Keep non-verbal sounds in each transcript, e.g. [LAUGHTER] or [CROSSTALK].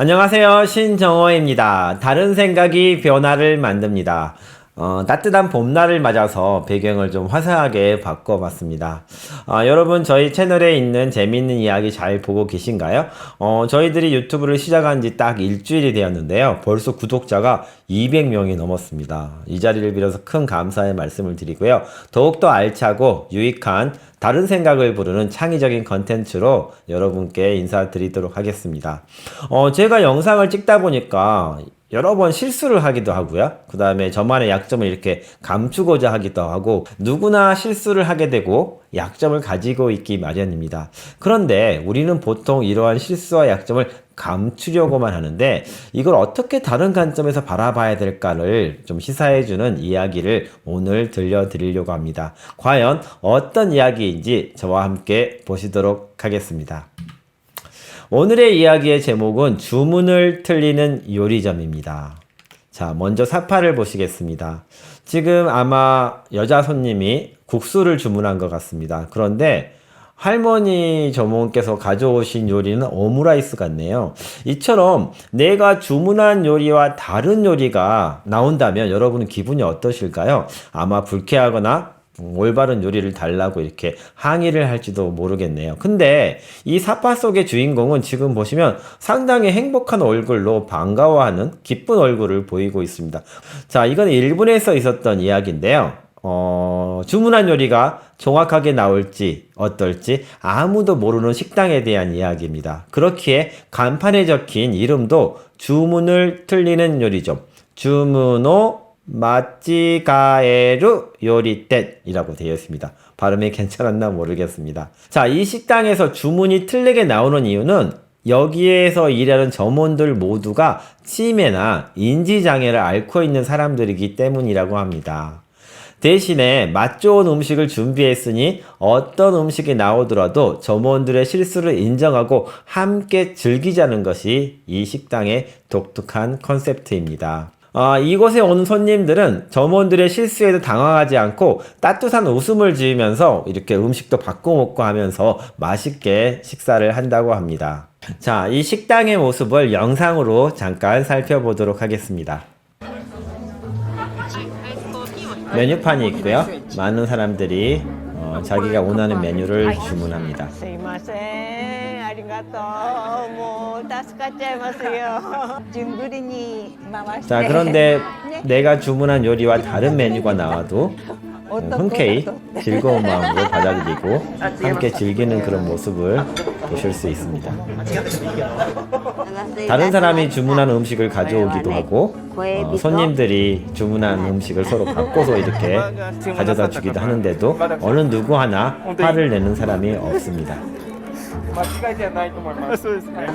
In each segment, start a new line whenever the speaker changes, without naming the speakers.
안녕하세요. 신정호입니다. 다른 생각이 변화를 만듭니다. 어, 따뜻한 봄날을 맞아서 배경을 좀 화사하게 바꿔봤습니다. 아, 여러분, 저희 채널에 있는 재밌는 이야기 잘 보고 계신가요? 어, 저희들이 유튜브를 시작한 지 딱 일주일이 되었는데요. 벌써 구독자가 200명이 넘었습니다. 이 자리를 빌어서 큰 감사의 말씀을 드리고요. 더욱더 알차고 유익한 다른 생각을 부르는 창의적인 컨텐츠로 여러분께 인사드리도록 하겠습니다. 어, 제가 영상을 찍다 보니까 여러 번 실수를 하기도 하고요. 그 다음에 저만의 약점을 이렇게 감추고자 하기도 하고, 누구나 실수를 하게 되고, 약점을 가지고 있기 마련입니다. 그런데 우리는 보통 이러한 실수와 약점을 감추려고만 하는데, 이걸 어떻게 다른 관점에서 바라봐야 될까를 좀 시사해주는 이야기를 오늘 들려드리려고 합니다. 과연 어떤 이야기인지 저와 함께 보시도록 하겠습니다. 오늘의 이야기의 제목은 주문을 틀리는 요리점입니다. 자, 먼저 사파를 보시겠습니다. 지금 아마 여자 손님이 국수를 주문한 것 같습니다. 그런데 할머니 점원께서 가져오신 요리는 오므라이스 같네요. 이처럼 내가 주문한 요리와 다른 요리가 나온다면 여러분은 기분이 어떠실까요? 아마 불쾌하거나 올바른 요리를 달라고 이렇게 항의를 할지도 모르겠네요. 근데 이 사파 속의 주인공은 지금 보시면 상당히 행복한 얼굴로 반가워하는 기쁜 얼굴을 보이고 있습니다. 자, 이건 일본에서 있었던 이야기인데요. 어, 주문한 요리가 정확하게 나올지 어떨지 아무도 모르는 식당에 대한 이야기입니다. 그렇기에 간판에 적힌 이름도 주문을 틀리는 요리점. 주문호 마찌가에루 요리店이라고 되어 있습니다. 발음이 괜찮았나 모르겠습니다. 자, 이 식당에서 주문이 틀리게 나오는 이유는 여기에서 일하는 점원들 모두가 치매나 인지장애를 앓고 있는 사람들이기 때문이라고 합니다. 대신에 맛 좋은 음식을 준비했으니 어떤 음식이 나오더라도 점원들의 실수를 인정하고 함께 즐기자는 것이 이 식당의 독특한 컨셉트입니다. 아, 이곳에 오는 손님들은 점원들의 실수에도 당황하지 않고 따뜻한 웃음을 지으면서 이렇게 음식도 바꿔 먹고 하면서 맛있게 식사를 한다고 합니다. 자, 이 식당의 모습을 영상으로 잠깐 살펴보도록 하겠습니다. 메뉴판이 있고요. 많은 사람들이 어, 자기가 원하는 메뉴를 주문합니다.
すいませんありがとうもう助かっちゃいますよ順繰りに回し[LAUGHS] て
자, 그런데 내가 주문한 요리와 다른 메뉴가 나와도 음, 흔쾌히 즐거운 마음으로 받아들이고 함께 즐기는 그런 모습을 보실 수 있습니다. 다른 사람이 주문한 음식을 가져오기도 하고 어, 손님들이 주문한 음식을 서로 바꿔서 이렇게 [LAUGHS] 가져다 주기도 하는데도 어느 누구 하나 화를 내는 사람이 없습니다.
間違いじゃないと思います。そうですね。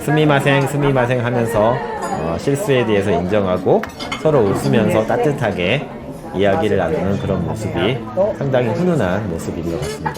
스미마생 스미마생 하면서 어, 실수에 대해서 인정하고 서로 웃으면서 따뜻하게 이야기를 나누는 그런 모습이 상당히 훈훈한 모습인 것 같습니다.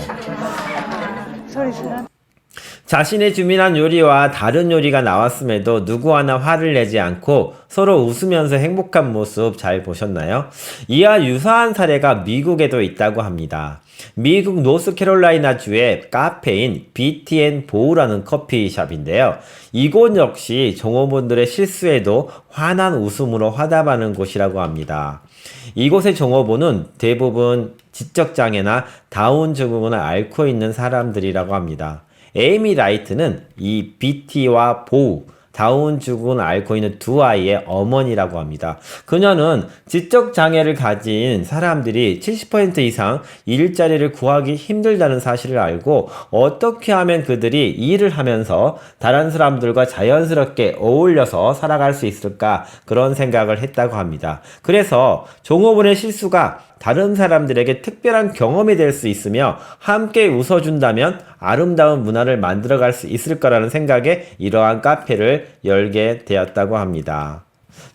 자신의 주민한 요리와 다른 요리가 나왔음에도 누구 하나 화를 내지 않고 서로 웃으면서 행복한 모습 잘 보셨나요? 이와 유사한 사례가 미국에도 있다고 합니다. 미국 노스캐롤라이나주의 카페인 BTN 보우라는 커피숍인데요. 이곳 역시 종업원들의 실수에도 환한 웃음으로 화답하는 곳이라고 합니다. 이곳의 종업원은 대부분 지적장애나 다운 증후군을 앓고 있는 사람들이라고 합니다. 에이미 라이트는 이 BT와 보우, 다운 증후군을 앓고 있는 두 아이의 어머니라고 합니다. 그녀는 지적 장애를 가진 사람들이 70% 이상 일자리를 구하기 힘들다는 사실을 알고 어떻게 하면 그들이 일을 하면서 다른 사람들과 자연스럽게 어울려서 살아갈 수 있을까 그런 생각을 했다고 합니다. 그래서 종업원의 실수가 다른 사람들에게 특별한 경험이 될 수 있으며 함께 웃어준다면 아름다운 문화를 만들어갈 수 있을 거라는 생각에 이러한 카페를 열게 되었다고 합니다.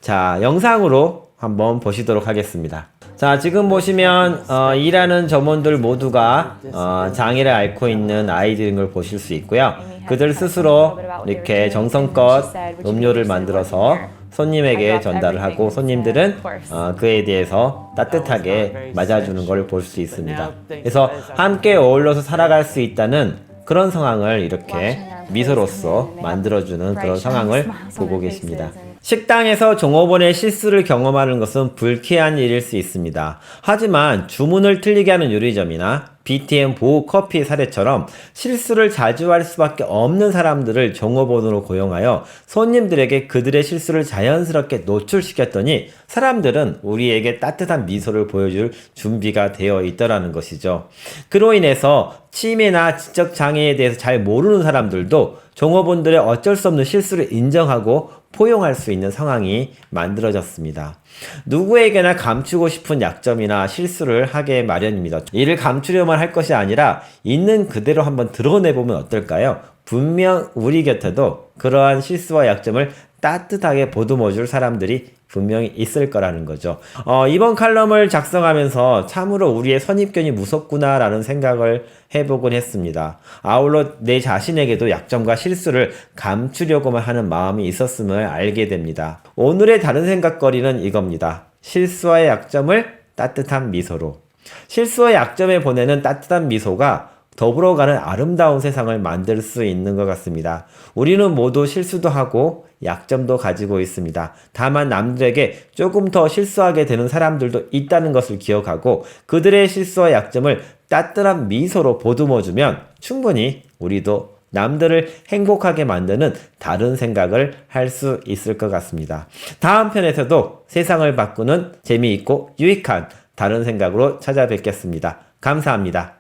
자, 영상으로 한번 보시도록 하겠습니다. 자, 지금 보시면 어, 일하는 점원들 모두가 어, 장애를 앓고 있는 아이들인 걸 보실 수 있고요. 그들 스스로 이렇게 정성껏 음료를 만들어서 손님에게 전달을 하고 손님들은 어, 그에 대해서 따뜻하게 맞아주는 걸 볼 수 있습니다. 그래서 함께 어울려서 살아갈 수 있다는 그런 상황을 이렇게 미소로써 만들어주는 그런 상황을 보고 계십니다. 식당에서 종업원의 실수를 경험하는 것은 불쾌한 일일 수 있습니다. 하지만 주문을 틀리게 하는 요리점이나 BTM 보호 커피 사례처럼 실수를 자주 할 수밖에 없는 사람들을 종업원으로 고용하여 손님들에게 그들의 실수를 자연스럽게 노출시켰더니 사람들은 우리에게 따뜻한 미소를 보여줄 준비가 되어 있더라는 것이죠. 그로 인해서 치매나 지적 장애에 대해서 잘 모르는 사람들도 종업원들의 어쩔 수 없는 실수를 인정하고 포용할 수 있는 상황이 만들어졌습니다. 누구에게나 감추고 싶은 약점이나 실수를 하게 마련입니다. 이를 감추려만 할 것이 아니라 있는 그대로 한번 드러내보면 어떨까요? 분명 우리 곁에도 그러한 실수와 약점을 따뜻하게 보듬어 줄 사람들이 분명히 있을 거라는 거죠. 어, 이번 칼럼을 작성하면서 참으로 우리의 선입견이 무섭구나라는 생각을 해보곤 했습니다. 아울러 내 자신에게도 약점과 실수를 감추려고만 하는 마음이 있었음을 알게 됩니다. 오늘의 다른 생각거리는 이겁니다. 실수와의 약점을 따뜻한 미소로. 실수와 약점에 보내는 따뜻한 미소가 더불어 가는 아름다운 세상을 만들 수 있는 것 같습니다. 우리는 모두 실수도 하고 약점도 가지고 있습니다. 다만 남들에게 조금 더 실수하게 되는 사람들도 있다는 것을 기억하고 그들의 실수와 약점을 따뜻한 미소로 보듬어주면 충분히 우리도 남들을 행복하게 만드는 다른 생각을 할 수 있을 것 같습니다. 다음 편에서도 세상을 바꾸는 재미있고 유익한 다른 생각으로 찾아뵙겠습니다. 감사합니다.